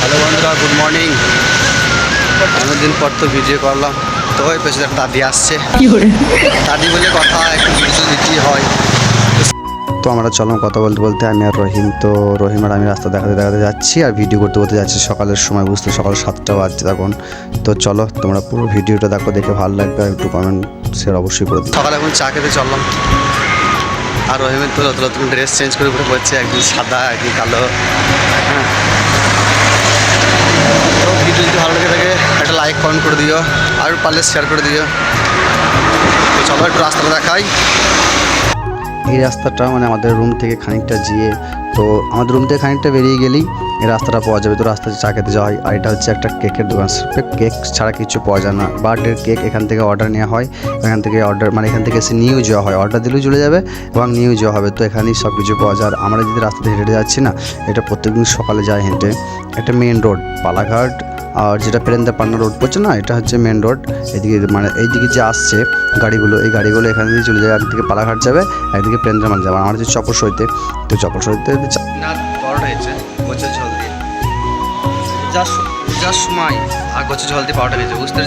Hello বন্ধুরা good morning অনেকদিন পর তো ভিডিও করলাম তো ওই পেছনে একটা দাদি আসছে। দাদি বলে কথা একটু ভিডিও দিতে হয়। তো আমরা চললাম কথা বলতে বলতে আমি আর রহিম। তো রহিম আর আমি রাস্তা দেখাতে দেখাতে যাচ্ছি আর ভিডিও করতে করতে যাচ্ছি। সকালের সময় বুঝতে সকাল সাতটা বাজছে তখন। তো চলো তোমরা পুরো ভিডিওটা দেখো দেখে ভালো লাগবে আর একটু কমেন্ট শেয়ার অবশ্যই করে সকালে এখন চা খেতে চললাম। আর রহিমের তো নতুন নতুন ড্রেস চেঞ্জ করে করে পড়ছে একদিন সাদা একদিন কালো। হ্যাঁ তো ভিডিও যদি ভালো লেগে থাকে একটা লাইক কমেন্ট করে দিও, আর পারলে শেয়ার করে দিও। তো চলো একটু রাস্তাটা দেখাই। এই রাস্তাটা মানে আমাদের রুম থেকে খানিকটা যেয়ে তো আমাদের রুম থেকে খানিকটা বেরিয়ে গেলেই এই রাস্তাটা পাওয়া যাবে। তো রাস্তায় চা খেতে যাওয়া হয়, আর এটা হচ্ছে একটা কেকের দোকান। কেক ছাড়া কিছু পাওয়া যায় না। বার্থডের কেক এখান থেকে অর্ডার নেওয়া হয়, এখান থেকে অর্ডার মানে এখান থেকে এসে নিয়েও যাওয়া হয়। অর্ডার দিলেও চলে যাবে এবং নিয়েও যাওয়া হবে। তো এখানেই সব কিছু পাওয়া যায়। আর আমরা যদি রাস্তাতে হেঁটে হেঁটে যাচ্ছি না, এটা প্রত্যেকদিন সকালে যায় হেঁটে। একটা মেন রোড পালাঘাট আর যেটা পেরেন্দা পান্না রোড পড়ছে না, এটা হচ্ছে মেন রোড এদিকে মানে এইদিকে যে আসছে গাড়িগুলো, এই গাড়িগুলো এখান দিয়ে চলে যাবে একদিকে পালাঘাট যাবে একদিকে পেরেন্দা মান যাবে। আমার হচ্ছে চপর সইতে তো চপর সইতে সময় আর দিয়ে পাওয়াটা হয়েছে বুঝতে